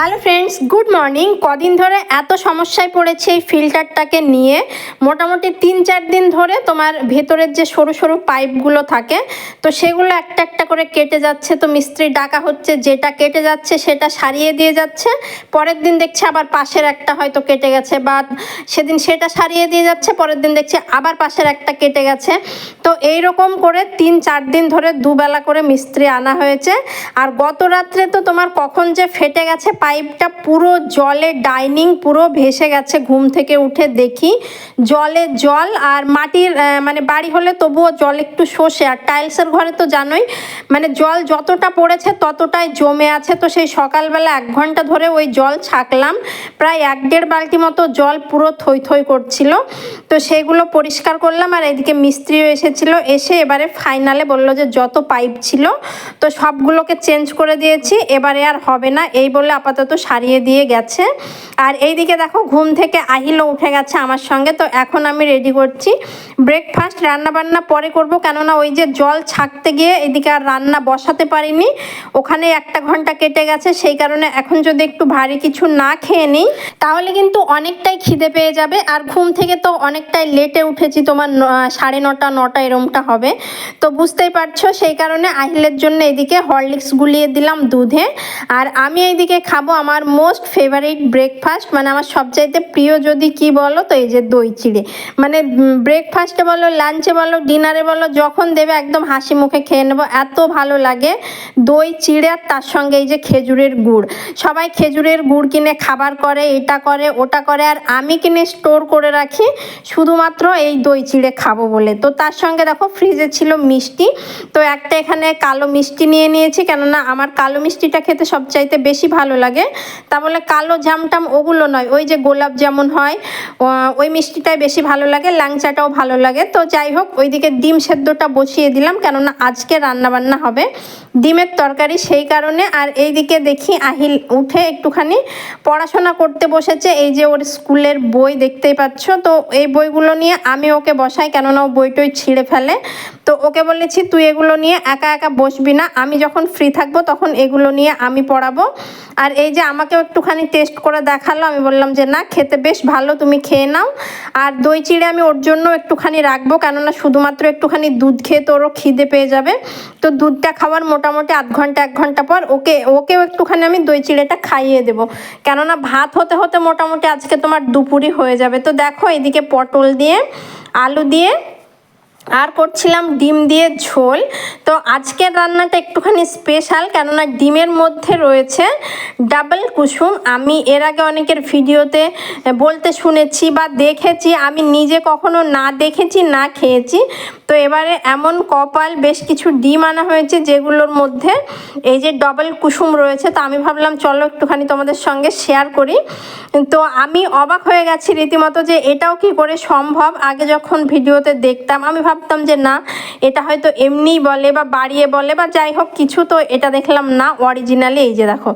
Hello friends good morning কদিন ধরে এত সমস্যায় পড়েছে এই ফিল্টারটাকে নিয়ে। মোটামুটি তিন চার দিন ধরে তোমার ভেতরের যে সরু সরু পাইপগুলো থাকে, তো সেগুলো একটা একটা করে কেটে যাচ্ছে। তো মিস্ত্রি ডাকা হচ্ছে, যেটা কেটে যাচ্ছে সেটা সারিয়ে দিয়ে যাচ্ছে। পরের দিন দেখছি আবার পাশের একটা হয়তো কেটে গেছে বা সেদিন সেটা সারিয়ে দিয়ে যাচ্ছে, পরের দিন দেখছি আবার পাশের একটা কেটে গেছে। তো এই রকম করে তিন চার দিন ধরে দুবেলা করে মিস্ত্রি আনা হয়েছে। আর গত রাত্রে তো তোমার কখন যে ফেটে গেছে পাইপটা পুরো জলে ডাইনিং পুরো ভেসে গেছে, ঘুম থেকে উঠে দেখি। জলে জল আর মাটির মানে বাড়ি হলে তবুও জল একটু শোষে। আর টাইলসের ঘরে তো জানোই মানে জল যতটা পড়েছে ততটাই জমে আছে। তো সেই সকালবেলা এক ঘণ্টা ধরে ওই জল ছাকলাম। প্রায় এক দেড় বালতি মতো জল পুরো থই থই করছিল। তো সেগুলো পরিষ্কার করলাম আর এদিকে মিস্ত্রিও এসেছিল। এসে এবারে ফাইনালে বলল যে যত পাইপ ছিল, তো সবগুলোকে চেঞ্জ করে দিয়েছি। এবারে আর হবে না। এই বলে আপাতত সারিয়ে দিয়ে গেছে। আর এইদিকে দেখো, ঘুম থেকে আহিলও উঠে গেছে আমার সঙ্গে। তো এখন আমি রেডি করছি ব্রেকফাস্ট রান্না বান্না পরে করব। কেননা ওই যে জল ছাকতে গিয়ে এদিকে আর রান্না বসাতে পারিনি। ওখানে একটা ঘণ্টা কেটে গেছে, সেই কারণে এখন যদি একটু ভারী কিছু না খেয়ে নিই, তাহলে কিন্তু অনেকটাই খিদে পেয়ে যাবে। আর ঘুম থেকে তো অনেকটাই লেটে উঠেছি, তোমার সাড়ে নটা নটা এরমটা হবে। তো বুঝতেই পারছ, সেই কারণে আহিলের জন্য এদিকে হরলিক্স গুলিয়ে দিলাম দুধে। আর আমি এইদিকে খাব আমার মোস্ট ফেভারিট ব্রেকফাস্ট মানে আমার সবচাইতে প্রিয় যদি কি বলো তো এই যে দই চিড়ে। মানে ব্রেকফাস্টে বলো লাঞ্চে বলো ডিনারে বলো, যখন দেবে একদম হাসি মুখে খেয়ে নেব, এত ভালো লাগে দই চিড়ে আর তার সঙ্গে এই যে খেজুরের গুড়। সবাই খেজুরের গুড় কিনে খাবার করে, এটা করে, ওটা করে, আর আমি কিনে স্টোর করে রাখি, শুধুমাত্র এই দই চিড়ে খাব বলে। তো তার সঙ্গে দেখো ফ্রিজে ছিল মিষ্টি। তো একটা এখানে কালো মিষ্টি নিয়ে নিয়েছি, কেননা আমার কালো মিষ্টিটা খেতে সবচাইতে বেশি ভালো লাগে। তা বলে কালো জামটাম ওগুলো নয়, ওই যে গোলাপ যেমন হয় ওই মিষ্টিটাই বেশি ভালো লাগে, ল্যাংচাটাও ভালো লাগে। তো যাই হোক, ওইদিকে ডিম সেদ্ধটা বসিয়ে দিলাম, কেননা আজকে রান্না বান্না হবে ডিমের তরকারি সেই কারণে। আর এইদিকে দেখি আহিল উঠে একটুখানি পড়াশোনা করতে বসেছে, এই যে ওর স্কুলের বই দেখতেই পাচ্ছ। তো এই বইগুলো নিয়ে আমি ওকে বসাই, কেননা ও বইটই ছিঁড়ে ফেলে। তো ওকে বলেছি, তুই এগুলো নিয়ে একা একা বসবি না, আমি যখন ফ্রি থাকব তখন এগুলো নিয়ে আমি পড়াবো। আর এই যে আমাকেও একটুখানি টেস্ট করে দেখাল, আমি বললাম যে, না, খেতে বেশ ভালো, তুমি খেয়ে নাও। আর দই চিড়ে আমি ওর জন্য একটুখানি রাখব, কেননা শুধুমাত্র একটুখানি দুধ খেয়ে তো ওরও খিদে পেয়ে যাবে। তো দুধটা খাওয়ার মোটামুটি আধ ঘণ্টা, এক ঘণ্টা পর ওকে, ওকেও একটুখানি আমি দই চিড়েটা খাইয়ে দেবো। কেননা ভাত হতে হতে মোটামুটি আজকে তোমার দুপুরই হয়ে যাবে। তো দেখো, এদিকে পটল দিয়ে, আলু দিয়ে আর করছিলাম ডিম দিয়ে ঝোল। তো আজকের রান্নাটা একটুখানি স্পেশাল কেননা ডিমের মধ্যে রয়েছে ডাবল কুসুম। আমি এর আগে অনেকের ভিডিওতে বলতে শুনেছি বা দেখেছি, আমি নিজে কখনো না দেখেছি, না খেয়েছি। তো এবারে এমন কপাল বেশ কিছু ডিম আনা হয়েছে যেগুলোর মধ্যে এই যে ডবল কুসুম রয়েছে, তো আমি ভাবলাম চলো একটুখানি তোমাদের সঙ্গে শেয়ার করি। তো আমি অবাক হয়ে গেছি রীতিমতো যে এটাও কি করে সম্ভব? আগে যখন ভিডিওতে দেখতাম, আমি ভাবতাম যে না, এটা হয়তো এমনিই বলে বা বাড়িয়ে বলে বা যাই হোক, কিছু তো এটা দেখলাম না অরিজিনালি এই যে দেখো।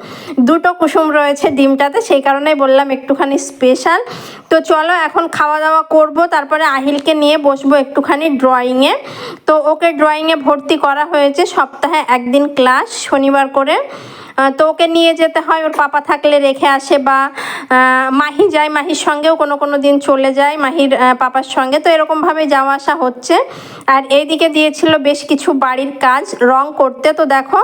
দুটো কুসুম রয়েছে ডিমটাতে, সেই কারণেই বললাম একটুখানি স্পেশাল তো চলো এখন খাওয়া দাওয়া করব, তারপরে আহিলকে নিয়ে বসবো একটুখানি ড্রয়িংয়ে তো ওকে ড্রয়িংয়ে ভর্তি করা হয়েছে সপ্তাহে একদিন ক্লাস শনিবার করে। তো ওকে নিয়ে যেতে হয়, ওর পাপা থাকলে রেখে আসে বা মাহি যায়, মাহির সঙ্গেও কোনো কোনো দিন চলে যায়, মাহির পাপার সঙ্গে। তো এরকমভাবে যাওয়া আসা হচ্ছে। আর এইদিকে দিয়েছিল বেশ কিছু বাড়ির কাজ, রং করতে। তো দেখো,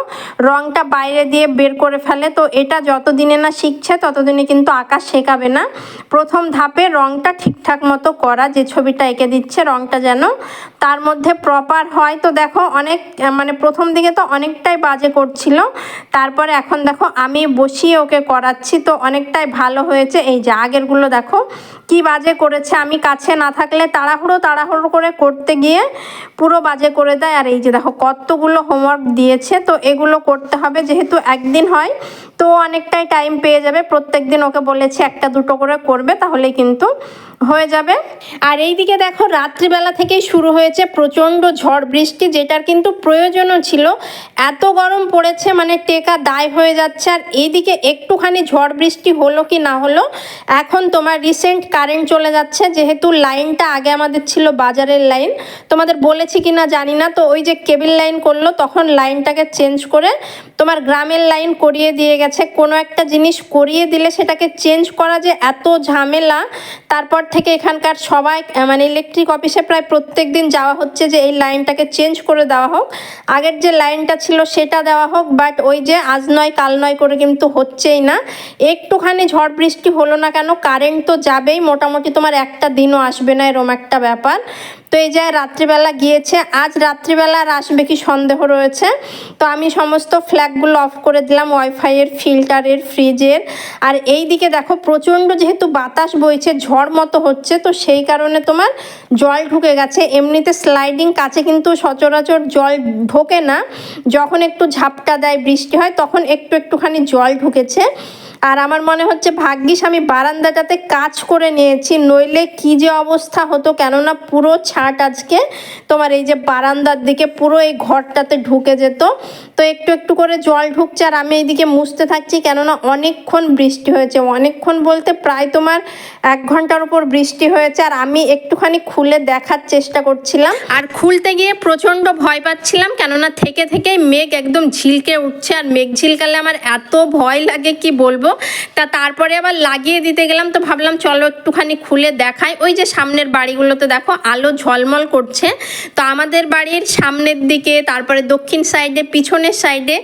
রংটা বাইরে দিয়ে বের করে ফেলে। তো এটা যতদিনে না শিখছে, ততদিনে কিন্তু আঁকা শেখাবে না। প্রথম ধাপে রংটা ঠিকঠাক মতো করা, যে ছবিটা এঁকে দিচ্ছে, রংটা যেন তার মধ্যে প্রপার হয়। তো দেখো, অনেক মানে প্রথম দিকে তো অনেকটাই বাজে করছিল। তারপরে এখন দেখো আমি বসিয়ে ওকে করাচ্ছি, তো অনেকটাই ভালো হয়েছে। এই যে আগেরগুলো দেখো, কি বাজে করেছে। আমি কাছে না থাকলে তাড়াহুড়ো তাড়াহুড়ো করে করতে গিয়ে পুরো বাজে করে দেয়। আর এই যে দেখো, কতগুলো হোমওয়ার্ক দিয়েছে। তো এগুলো করতে হবে, যেহেতু একদিন হয়, তো অনেকটাই টাইম পেয়ে যাবে। প্রত্যেক দিন ওকে বলেছি একটা দুটো করে করবে তাহলে কিন্তু হয়ে যাবে। আর এইদিকে দেখো, রাত্রিবেলা থেকেই শুরু হয়েছে প্রচণ্ড ঝড় বৃষ্টি, যেটার কিন্তু প্রয়োজনও ছিল। এত গরম পড়েছে মানে টেকা দায় হয়ে যাচ্ছে। আর এইদিকে একটুখানি ঝড় বৃষ্টি হলো কি না হলো, এখন তোমার রিসেন্ট কারেন্ট চলে যাচ্ছে, যেহেতু লাইনটা আগে আমাদের ছিল বাজারের লাইন তোমাদের বলেছি কি না জানি না, তো ওই যে কেবিল লাইন করল, তখন লাইনটাকে চেঞ্জ করে তোমার গ্রামের লাইন করিয়ে দিয়ে গেছে। কোনো একটা জিনিস করিয়ে দিলে সেটাকে চেঞ্জ করা যে এত ঝামেলা, তারপর থেকে এখানকার সবাই মানে ইলেকট্রিক অফিসে প্রায় প্রত্যেক দিন যাওয়া হচ্ছে যে এই লাইনটাকে চেঞ্জ করে দেওয়া হোক। আগের যে লাইনটা ছিল সেটা দেওয়া হোক বাট ওই যে আজ নয়, কাল নয় করে কিন্তু হচ্ছেই না। একটুখানি ঝড় বৃষ্টি হলো না কেন কারেন্ট তো যাবেই, মোটামুটি তোমার একটা দিনও আসবে না এরম একটা ব্যাপার। তো এই যে রাত্রিবেলা গিয়েছে, আজ রাত্রিবেলা আর আসবে কি সন্দেহ রয়েছে? তো আমি সমস্ত ফ্ল্যাগগুলো অফ করে দিলাম ওয়াইফাইয়ের ফিল্টারের ফ্রিজের আর এই দিকে দেখো, প্রচণ্ড যেহেতু বাতাস বইছে, ঝড় মতো হচ্ছে, তো সেই কারণে তোমার জল ঢুকে গেছে। এমনিতে স্লাইডিং কাছে কিন্তু সচরাচর জল ঢোকে না। যখন একটু ঝাপটা দেয় বৃষ্টি হয়, তখন একটু একটুখানি জল ঢুকেছে। আর আমার মনে হচ্ছে ভাগ্যিস আমি বারান্দাটাতে কাজ করে নিয়েছি, নইলে কি যে অবস্থা হতো কেননা পুরো ছাট আজকে তোমার এই যে বারান্দার দিকে পুরো এই ঘরটাতে ঢুকে যেত। তো একটু একটু করে জল ঢুকছে আর আমি এইদিকে মুছতে থাকছি কেননা অনেকক্ষণ বৃষ্টি হয়েছে। অনেকক্ষণ বলতে প্রায় তোমার এক ঘণ্টার উপর বৃষ্টি হয়েছে আর আমি একটুখানি খুলে দেখার চেষ্টা করছিলাম। আর খুলতে গিয়ে প্রচণ্ড ভয় পাচ্ছিলাম কেননা থেকে থেকে মেঘ একদম ঝিলকে উঠছে আর মেঘ ঝিলকালে আমার এত ভয় লাগে কি বলব? তা তারপরে আবার লাগিয়ে দিতে গেলাম তো ভাবলাম চলো একটুখানি খুলে দেখাই। ওই যে সামনের বাড়িগুলোতে দেখো আলো ঝলমল করছে। তো আমাদের বাড়ির সামনের দিকে, তারপরে দক্ষিণ সাইডে পিছনের সাইডে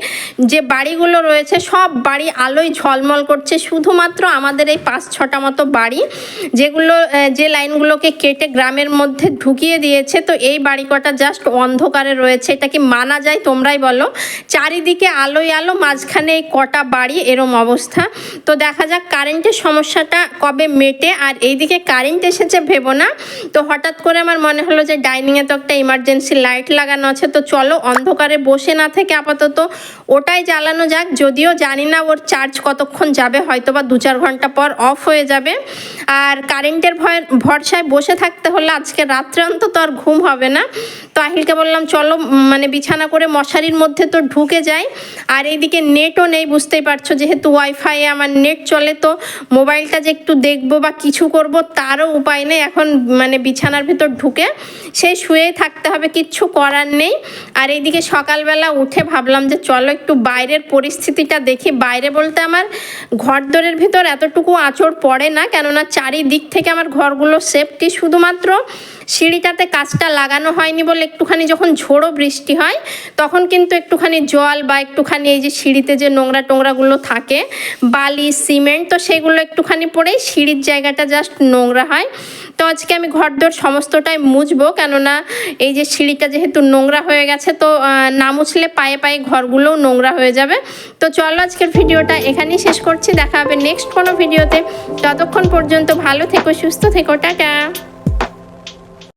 যে বাড়িগুলো রয়েছে, সব বাড়ি আলোয় ঝলমল করছে। শুধুমাত্র আমাদের এই পাঁচ ছটা মতো বাড়ি, যেগুলো যে লাইনগুলোকে কেটে গ্রামের মধ্যে ঢুকিয়ে দিয়েছে। তো এই বাড়ি কটা জাস্ট অন্ধকারে রয়েছে, এটা কি মানা যায় তোমরাই বলো? চারিদিকে আলোয় আলো, মাঝখানে এই কটা বাড়ি, এরম অবস্থা। তো দেখা যাক কারেন্টের সমস্যাটা কবে মেটে, আর এইদিকে কারেন্ট এসেছে ভেবো না। তো হঠাৎ করে আমার মনে হলো যে ডাইনিংয়ে তো একটা ইমার্জেন্সি লাইট লাগানো আছে, তো চলো অন্ধকারে বসে না থেকে আপাতত ওটাই জ্বালানো যাক, যদিও জানি না ওর চার্জ কতক্ষণ যাবে হয়তো বা দু চার ঘণ্টা পর অফ হয়ে যাবে। আর কারেন্টের ভয়, ভরসায় বসে থাকতে হলে আজকে রাত্রে অন্তত আর ঘুম হবে না। তো আহিলকে বললাম, চলো মানে বিছানা করে মশারির মধ্যে তো ঢুকে যায় আর এইদিকে নেটও নেই, বুঝতেই পারছ, যেহেতু ওয়াইফাই আমার নেট চলে, তো মোবাইলটা যে একটু দেখব বা কিছু করব তারও উপায় নেই এখন মানে বিছানার ভিতর ঢুকে। সেই শুয়েই থাকতে হবে, কিচ্ছু করার নেই। আর এইদিকে সকালবেলা উঠে ভাবলাম যে চলো একটু বাইরের পরিস্থিতিটা দেখি। বাইরে বলতে আমার ঘরদোরের ভিতর এতটুকু আঁচড় পড়ে না, কেননা চারিদিক থেকে আমার ঘরগুলো সেফটি শুধুমাত্র সিঁড়িটাতে কাজটা লাগানো হয়নি বলে একটুখানি যখন ঝোড়ো বৃষ্টি হয়, তখন কিন্তু একটুখানি জল বা একটুখানি এই যে সিঁড়িতে যে নোংরা টোংরাগুলো থাকে, বালি, সিমেন্ট তো সেগুলো একটুখানি পড়েই সিঁড়ির জায়গাটা জাস্ট নোংরা হয়। তো আজকে আমি ঘরদোর সমস্তটাই মুছবো, কেননা এই যে সিঁড়িটা যেহেতু নোংরা হয়ে গেছে, তো না মুছলে পায়ে পায়ে ঘরগুলোও নোংরা হয়ে যাবে। তো চলো আজকের ভিডিওটা এখানেই শেষ করছি, দেখা হবে নেক্সট কোনো ভিডিওতে। ততক্ষণ পর্যন্ত ভালো থেকো, সুস্থ থেকো, টাটা।